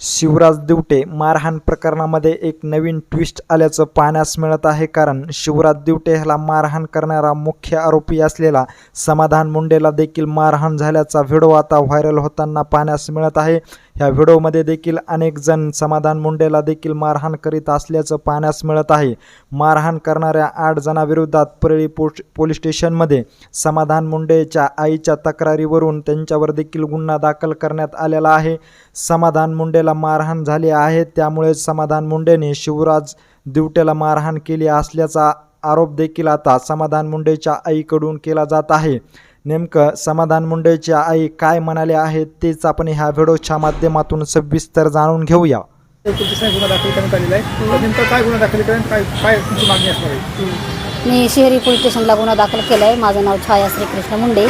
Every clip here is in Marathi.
शिवराज दिवटे मारहाण प्रकरणामध्ये एक नवीन ट्विस्ट आल्याचं पाहण्यास मिळत आहे कारण शिवराज दिवटे ह्याला मारहाण करणारा मुख्य आरोपी असलेला समाधान मुंडेला देखील मारहाण झाल्याचा व्हिडिओ आता व्हायरल होताना पाहण्यास मिळत आहे. ह्या व्हिडिओमध्ये देखील अनेक जण समाधान मुंडेला देखील मारहाण करीत असल्याचं पाहण्यास मिळत आहे. मारहाण करणाऱ्या आठ जणांविरोधात परळी पोस्ट पोलीस स्टेशनमध्ये समाधान मुंडेच्या आईच्या तक्रारीवरून त्यांच्यावर देखील गुन्हा दाखल करण्यात आलेला आहे. समाधान मुंडेला मारहाण झाली आहे. त्यामुळे समाधान मुंडेने शिवराज दिवटेला मारहाण केली असल्याचा आरोप देखील आता समाधान मुंडेच्या आईकडून केला जात आहे. नेमकं समाधान मुंडेच्या आई काय म्हणाले आहेत तेच आपण ह्या व्हिडिओच्या माध्यमातून सविस्तर जाणून घेऊया. पोलिसांनी गुन्हा दाखल करण्यात आलेला आहे. तर नेमका काय गुन्हा दाखल करेन काय काय तुमची मागणी असणार आहे? मी शहरी पोलीस स्टेशनला गुन्हा दाखल केला आहे माझं नाव छाया श्रीकृष्ण मुंडे.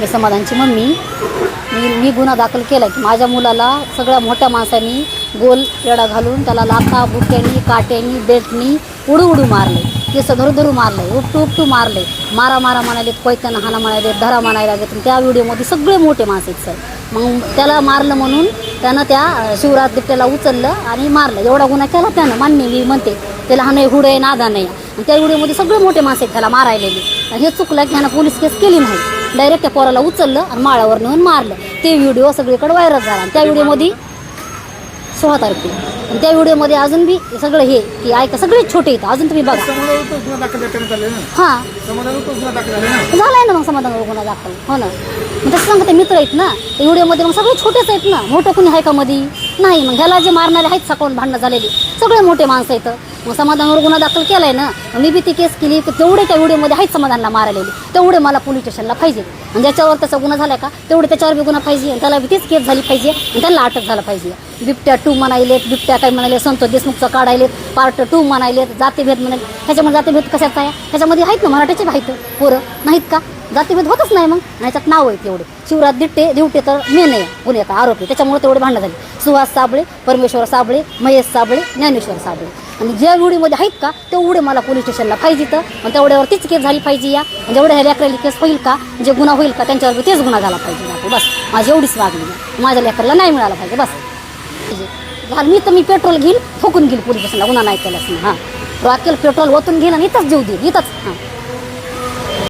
मी समाधानची मम्मी. मी मी गुन्हा दाखल केला की माझ्या मुलाला सगळ्या मोठ्या माणसांनी गोल येडा घालून त्याला लाथा बुट्ट्यानी काट्यानी बेल्टनी उडू उडू मारले केस धरू धरू मारले उपटू उपटू मारले मारा मारा म्हणाले कोयत्यानं हाना म्हणाले धरा म्हणायला लागले त्या व्हिडिओमध्ये सगळे मोठे माणसं आहेत सर. मग त्याला मारलं म्हणून त्यानं त्या शिवराज दिट्ट्याला उचललं आणि मारलं. एवढा गुन्हा केला त्यानं. मान्य मी म्हणते त्याला हा नाही हुडे नादा नाही. आणि त्या व्हिडिओमध्ये सगळे मोठे माणसं आहेत त्याला मारायलेले. आणि हे चुकलं की ह्यानं पोलीस केस केली नाही. डायरेक्ट त्या पोराला उचललं आणि माळावर नेऊन मारलं. ते व्हिडिओ सगळीकडे व्हायरल झाला. आणि त्या व्हिडिओमध्ये सोळा तारखेला. आणि त्या व्हिडिओमध्ये अजून बी सगळं हे की ऐका सगळे छोटे आहेत. अजून तुम्ही बघा. हां. झालाय ना मग समाधान गुन्हा दाखल? हो ना. मग तसं सांगते मित्र आहेत ना. ते व्हिडिओमध्ये मग सगळे छोटेच आहेत ना. मोठं कुणी आहे का मधी? नाही मग ह्याला जे मारणारे आहेत सकाळून भांडणं झालेली सगळे मोठे माणसं आहेत. मग समाधानावर गुन्हा दाखल केलाय ना मी बी ती केस केली तर तेवढे त्या व्हिडिओमध्ये आहेत समाधानला मारलेले. तेवढे मला पोलीस स्टेशनला पाहिजे. आणि ज्याच्यावर त्याचा गुन्हा झाला का तेवढे त्याच्यावर बी गुन्हा पाहिजे. आणि त्याला बी तीच केस झाली पाहिजे आणि त्याला अटक झाला पाहिजे. बिबट्या टू म्हणायलेत बिबट्या काय म्हणाले संतोष देशमुखचं काढायलेत पार्ट टू म्हणायलेत जातीभेद म्हणाले. ह्याच्यामध्ये जातीभेद कशाचा आहे? ह्याच्यामध्ये आहेत ना मराठीचे आहेत पोरं नाहीत का? जातीभेद होतच नाही मग. याच्यात ह्याच्यात नाव आहे तेवढे. शिवराज दिट्टे दिवटे तर मेन आहे गुन्हेगार आरोपी. त्याच्यामुळे तेवढे भांडण झाले. सुहास साबळे परमेश्वर साबळे महेश साबळे ज्ञानेश्वर साबळे. आणि ज्या उडीमध्ये आहेत का तेवढे मला पोलीस स्टेशनला पाहिजे तर आणि तेवढ्यावर तीच केस झाली पाहिजे या. जेवढ्या ह्या लेकराली केस होईल का जे गुन्हा होईल का त्यांच्यावर तेच गुन्हा झाला पाहिजे बस. माझी एवढीच मागणी माझ्या लेकराला नाही मिळाला पाहिजे. बस. झालं. मी तर मी पेट्रोल घेईल ठोकून घेईल पोलीस स्टेशनला. गुन्हा नाही केल्यास हां. रॉकेल पेट्रोल ओतून घेईल आणि इथंच जीव देईल. इथंच. हां.